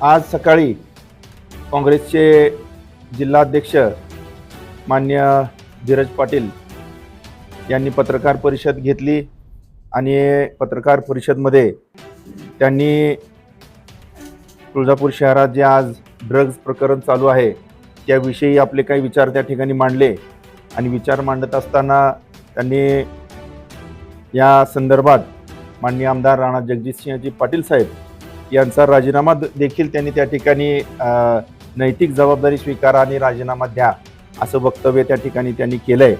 आज सकाळी काँग्रेसचे जिल्हाध्यक्ष मान्य धीरज पाटील यांनी पत्रकार परिषद घेतली आणि पत्रकार परिषदमध्ये त्यांनी तुळजापूर शहरात जे आज ड्रग्ज प्रकरण चालू आहे त्याविषयी आपले काही विचार त्या ठिकाणी मांडले आणि विचार मांडत असताना त्यांनी या संदर्भात माननीय आमदार राणा जगजितसिंहजी पाटील साहेब यांचा राजीनामा द- देखील त्यांनी त्या ठिकाणी नैतिक जबाबदारी स्वीकारा आणि राजीनामा द्या असं वक्तव्य त्या ठिकाणी त्यांनी केलं आहे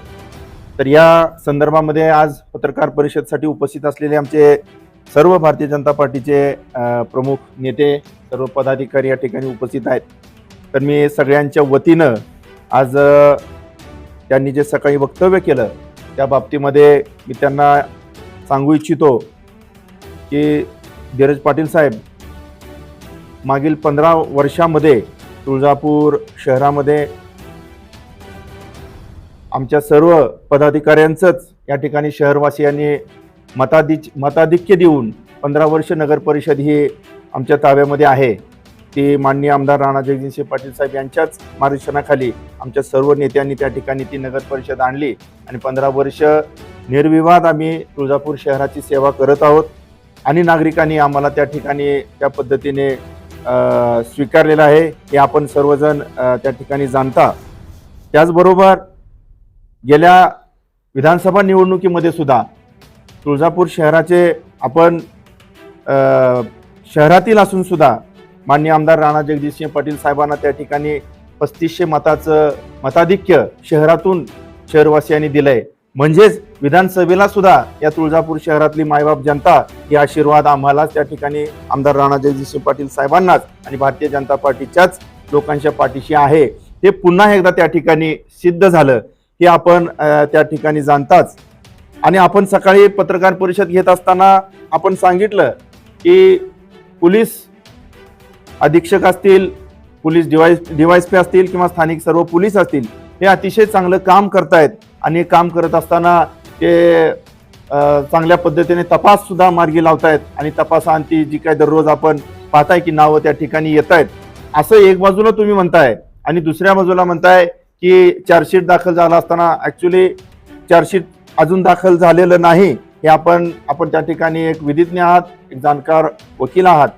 तर या संदर्भामध्ये आज पत्रकार परिषदसाठी उपस्थित असलेले आमचे सर्व भारतीय जनता पार्टीचे प्रमुख नेते सर्व पदाधिकारी या ठिकाणी उपस्थित आहेत. तर मी सगळ्यांच्या वतीनं आज त्यांनी जे सकाळी वक्तव्य केलं त्या बाबतीमध्ये मी त्यांना सांगू इच्छितो की धीरज पाटील साहेब मागील पंधरा वर्षामध्ये तुळजापूर शहरामध्ये आमच्या सर्व पदाधिकाऱ्यांचंच या ठिकाणी शहरवासियांनी मताधिक मताधिक्य देऊन पंधरा वर्ष नगर परिषद ही आमच्या ताब्यामध्ये आहे. ती माननीय आमदार राणा जगजितसिंह पाटील साहेब यांच्याच मार्गदर्शनाखाली आमच्या सर्व नेत्यांनी त्या ठिकाणी ती नगर परिषद आणली आणि पंधरा वर्ष निर्विवाद आम्ही तुळजापूर शहराची सेवा करत आहोत आणि नागरिकांनी आम्हाला त्या ठिकाणी त्या पद्धतीने स्वीकारलेलं आहे हे आपण सर्वजण त्या ठिकाणी जाणता. त्याचबरोबर गेल्या विधानसभा निवडणुकीमध्ये सुद्धा तुळजापूर शहराचे आपण शहरातील असून सुद्धा मान्य आमदार राणा जगदीशसिंह पाटील साहेबांना त्या ठिकाणी पस्तीसशे मताचं मताधिक्य शहरातून शहरवासियांनी दिलं आहे म्हणजेच विधानसभेला सुद्धा या तुळजापूर शहरातली मायबाप जनता ही आशीर्वाद आम्हालाच त्या ठिकाणी आमदार राणा जगदीशसिंह पाटील साहेबांनाच आणि भारतीय जनता पार्टीच्याच लोकांच्या पाठीशी आहे. हे पुन्हा एकदा त्या ठिकाणी सिद्ध झालं. हे आपण त्या ठिकाणी जाणताच. आणि आपण सकाळी पत्रकार परिषद घेत असताना आपण सांगितलं की पोलीस अधीक्षक असतील पोलीस डिवाइस डिवायस पे असतील किंवा स्थानिक सर्व पोलीस असतील हे अतिशय चांगलं काम करतायत. आणि काम करत असताना ते चांगल्या पद्धतीने तपास सुद्धा मार्गी लावतायत आणि तपासांती जी काय दररोज आपण पाहताय की नावं त्या ठिकाणी येत आहेत असं एक बाजूला तुम्ही म्हणताय आणि दुसऱ्या बाजूला म्हणताय की चार्जशीट दाखल झाला असताना ऍक्च्युली चार्जशीट अजून दाखल झालेलं नाही हे आपण आपण त्या ठिकाणी एक विधिज्ञ आहात एक जाणकार वकील आहात.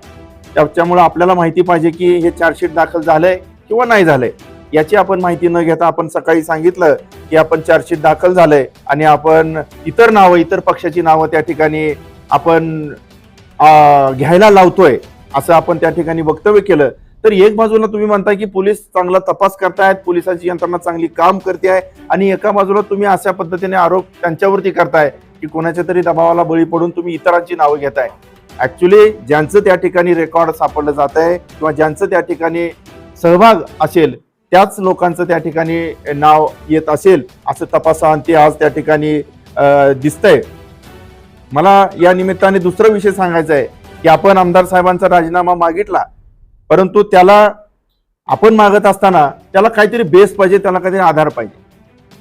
त्याच्यामुळं आपल्याला माहिती पाहिजे की हे चार्जशीट दाखल झालंय किंवा नाही झालंय. याची आपण माहिती न घेता आपण सकाळी सांगितलं की आपण चार्जशीट दाखल झालंय आणि आपण इतर नावं इतर पक्षाची नावं त्या ठिकाणी आपण घ्यायला लावतोय असं आपण त्या ठिकाणी वक्तव्य केलं. तर एक बाजूला तुम्ही म्हणताय की पोलीस चांगला तपास करतायत पोलिसांची यंत्रणा चांगली काम करते आहे आणि एका बाजूला तुम्ही अशा पद्धतीने आरोप त्यांच्यावरती करताय की कोणाच्या तरी दबावाला बळी पडून तुम्ही इतरांची नावं घेताय. ऍक्च्युली ज्यांचं त्या ठिकाणी रेकॉर्ड सापडलं जात आहे किंवा ज्यांचं त्या ठिकाणी सहभाग असेल त्याच लोकांचं त्या ठिकाणी नाव येत असेल असं तपासांती आज त्या ठिकाणी दिसतंय. मला या निमित्ताने दुसरा विषय सांगायचा आहे की आपण आमदार साहेबांचा राजीनामा मागितला परंतु त्याला आपण मागत असताना त्याला काहीतरी बेस पाहिजे त्याला काहीतरी आधार पाहिजे.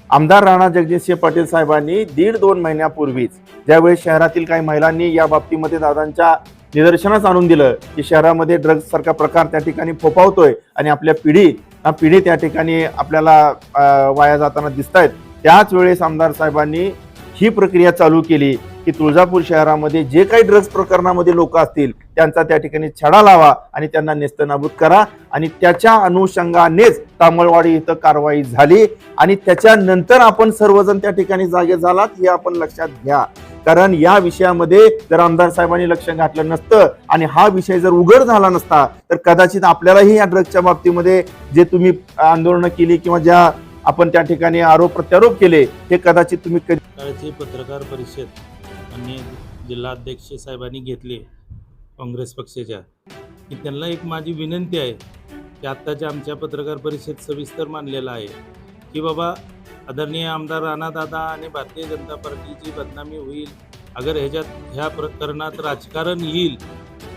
आमदार राणा जगजितसिंह पाटील साहेबांनी दीड दोन महिन्यापूर्वीच ज्यावेळेस शहरातील काही महिलांनी या बाबतीमध्ये दादांच्या निदर्शनास आणून दिलं की शहरामध्ये ड्रग्ज सारखा प्रकार त्या ठिकाणी फोपावतोय आणि आपल्या पिढी पिढी त्या ठिकाणी आपल्याला वाया जाताना दिसत आहेत त्याच वेळेस आमदार साहेबांनी ही प्रक्रिया चालू केली की तुळजापूर शहरामध्ये जे काही ड्रग्ज प्रकरणामध्ये लोक असतील त्यांचा त्या ठिकाणी छडा लावा आणि त्यांना नेस्तनाबूत करा. आणि त्याच्या अनुषंगानेच तामळवाडी इथं कारवाई झाली. आणि त्याच्यानंतर आपण सर्वजण त्या ठिकाणी जागे झालात हे आपण लक्षात घ्या. कारण या विषयामध्ये जर आमदार साहेबांनी लक्ष घातलं नसतं आणि हा विषय जर उघड झाला नसता तर कदाचित आपल्यालाही या ड्रग्जच्या बाबतीमध्ये जे तुम्ही आंदोलनं केली किंवा ज्या आपण त्या ठिकाणी आरोप प्रत्यारोप केले हे कदाचित तुम्ही कधी पत्रकार परिषद आणि जिल्हाध्यक्ष साहेबांनी घेतले काँग्रेस पक्षाच्या. की त्यांना एक माझी विनंती आहे की आत्ताच्या आमच्या पत्रकार परिषद सविस्तर मानलेला आहे की बाबा आदरणीय आमदार राणादादा आणि भारतीय जनता पार्टीची बदनामी होईल अगर ह्याच्यात ह्या प्रकरणात राजकारण येईल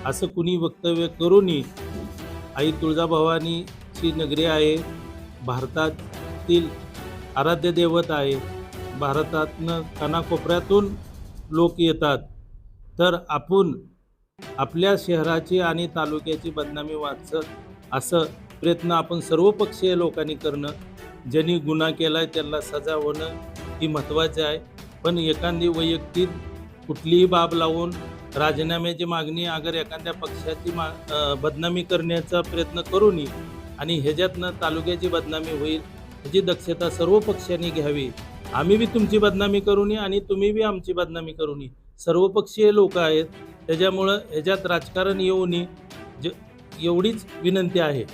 असं कुणी वक्तव्य करू नये आई तुळजाभवानीची नगरी आहे भारतात भारतातील आराध्य दैवत आहे. भारतातनं कानाकोपऱ्यातून लोक येतात. तर आपण आपल्या शहराची आणि तालुक्याची बदनामी वाचत असं प्रयत्न आपण सर्वपक्षीय लोकांनी करणं. ज्यांनी गुन्हा केला आहे त्यांना सजा होणं ही महत्त्वाचं आहे. पण एखादी वैयक्तिक कुठलीही बाब लावून राजीनाम्याची मागणी अगर एखाद्या पक्षाची मा बदनामी करण्याचा प्रयत्न करू नये आणि ह्याच्यातनं तालुक्याची बदनामी होईल याची दक्षता सर्व पक्षांनी घ्यावी. आम्ही बी तुमची बदनामी करू नये आणि तुम्ही बी आमची बदनामी करू नये सर्वपक्षीय लोक आहेत. त्याच्यामुळं ह्याच्यात राजकारण येऊ नये ज एवढीच विनंती आहे.